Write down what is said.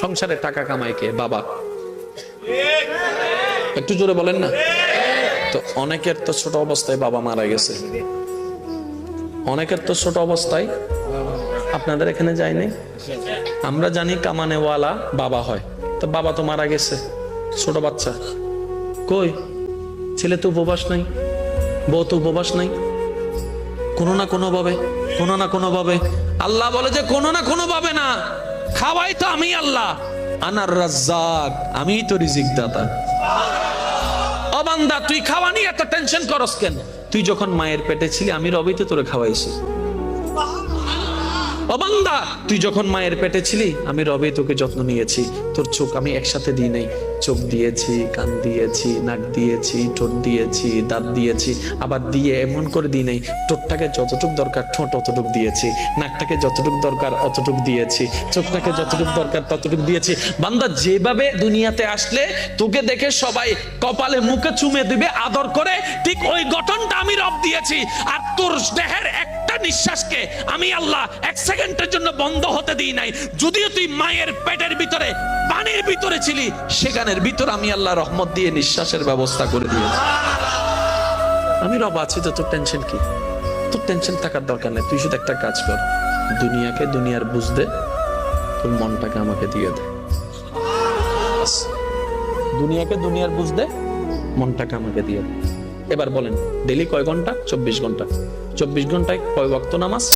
সংসারে টাকা কামায় কে? বাবা। একটু জোরে বলেন না। তো অনেকের তো ছোট অবস্থায় বাবা মারা গেছে। অনেকের তো ছোট অবস্থায় আপনাদের এখানে যায় নাই? আমরা জানি কামানেওয়ালা বাবা হয়। তো বাবা তো মারা গেছে, ছোট বাচ্চা। কই? ছেলে তো উপবাস নাই, বউ তো উপবাস নাই। কোনো না কোনো ভাবে কোনো না কোনো ভাবে আল্লাহ বলে যে কোনো না কোনো ভাবে না। খাওয়াই তো আমি আল্লাহ। আনার রাজ্জাক, আমি তো রিজিক দাতা অবান্দা তুই খাওয়া নিয়ে এত টেনশন করস কেন? তুই যখন মায়ের পেটে ছিলি, আমি রবি তো তোরে খাওয়াইছি। অবান্দা তুই যখন মায়ের পেটে ছিলি, আমি রবে তোকে যত্ন নিয়েছি। তোর চোখ আমি একসাথে দিই নাই। চোখ দিয়েছি, কান দিয়েছি, নাক দিয়েছি, ঠোঁট দিয়েছি, দাঁত দিয়েছি, আবার দিয়ে এমন করে দিই নাই। ঠোঁটটাকে যতটুক দরকার, ঠোঁট অতটুক দিয়েছি। নাকটাকে যতটুক দরকার, অতটুক দিয়েছি। চোখটাকে যতটুক দরকার, ততটুক দিয়েছি। বান্দা, যেভাবে দুনিয়াতে আসলে, তোকে দেখে সবাই কপালে মুখে চুমে দিবে, আদর করে, ঠিক ওই গঠনটা আমি রব দিয়েছি। আর তোর দেহের একটা নিঃশ্বাসকে আমি আল্লাহ এক সেকেন্ডের জন্য বন্ধ হতে দিই নাই। যদিও তুই মায়ের পেটের ভিতরে পানির ভিতরে ছিলি সেখানের ভিতর আমি আল্লাহ রহমত দিয়ে নিঃশ্বাসের ব্যবস্থা করে দিয়েছি আমি রব আছি তো তোর টেনশন কি? তোর টেনশন থাকার দরকার নেই, তুই শুধু একটা কাজ কর। দুনিয়াকে দুনিয়ার বুঝ দে তোর মনটাকে আমাকে দিয়ে দে। দুনিয়াকে দুনিয়ার বুঝ দে মনটাকে আমাকে দিয়ে দে। এবার বলেন ডেলি কয় ঘণ্টা? চব্বিশ ঘণ্টা। চব্বিশ ঘন্টায় কয় ওয়াক্ত নামাজ।